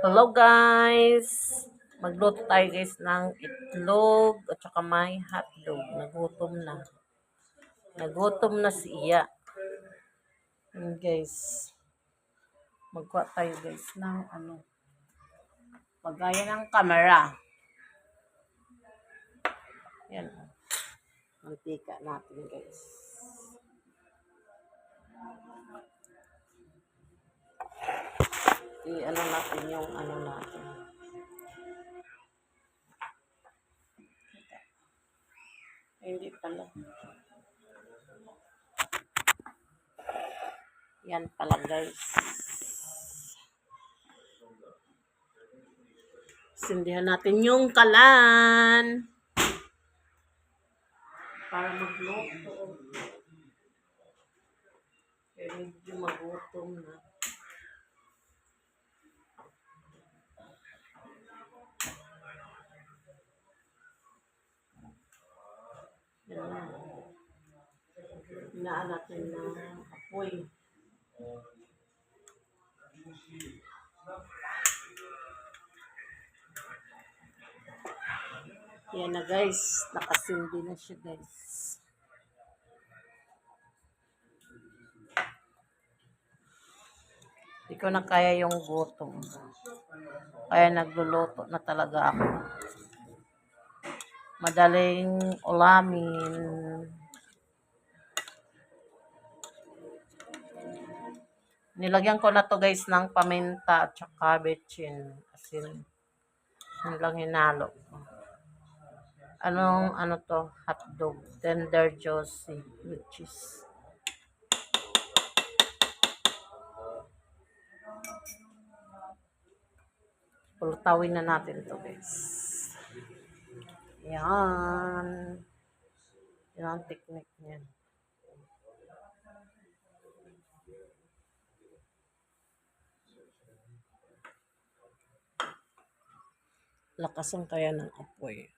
Hello guys! Magluto tayo guys ng itlog at saka may hotdog. Nagutom na. Nagutom na si Iya. Yun guys. Magkuha tayo guys ng ano. Pagaya ng camera. Yan. Mantika natin guys. I-ano natin yung ano natin. Hindi pala. Yan pala guys. Sindihan natin yung kalan. Para magluto. Kaya medyo magutom na. Yan. Hinaan natin ng apoy. Yan na guys. Nakasindi na siya guys. Hindi ko na kaya yung gutom. Kaya nagluluto na talaga ako. Madaling ulamin. Nilagyan ko na to guys ng paminta at saka betchin. Asin. Yun hinalo. Anong ano to? Hotdog. Tender juicy with cheese. Pulutawin na natin to guys. Yan. Yan ang technique niyan. Lakasan kaya ng apoy.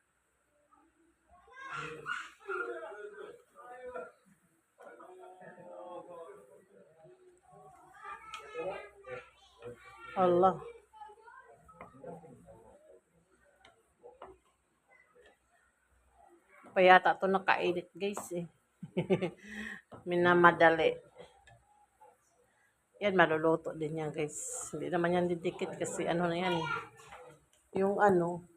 Allah. Pa yata ito nakainit guys eh. Minamadali. Yan, maluluto din yan guys. Hindi naman yan didikit kasi ano na yan eh. Yung ano.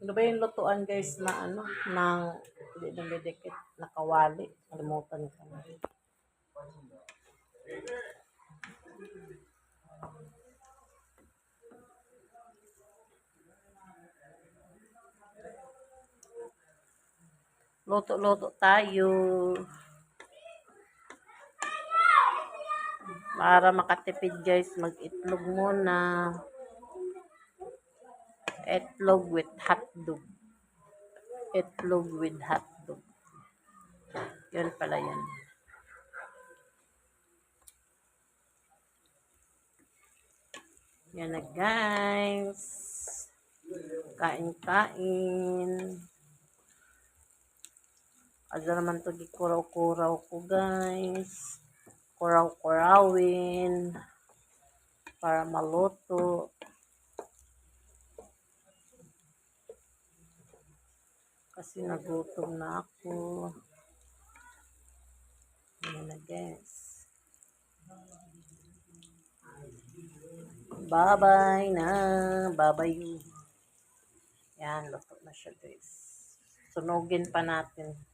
Ano ba yung lutuan guys na ano? Nang hindi na didikit. Nakawali. Kalimutan ko na. Luto-luto tayo. Para makatipid guys, mag-itlog muna. Itlog with hotdog. Itlog with hotdog. Yan pala yan. Yan na guys. Kain-kain. Ada naman to gikuraw-kuraw ko guys. Kuraw-kurawin. Para maluto. Kasi nagutom na ako. Yan na guys. Bye-bye na. Bye-bye. Yan, luto na siya guys. Sunugin pa natin.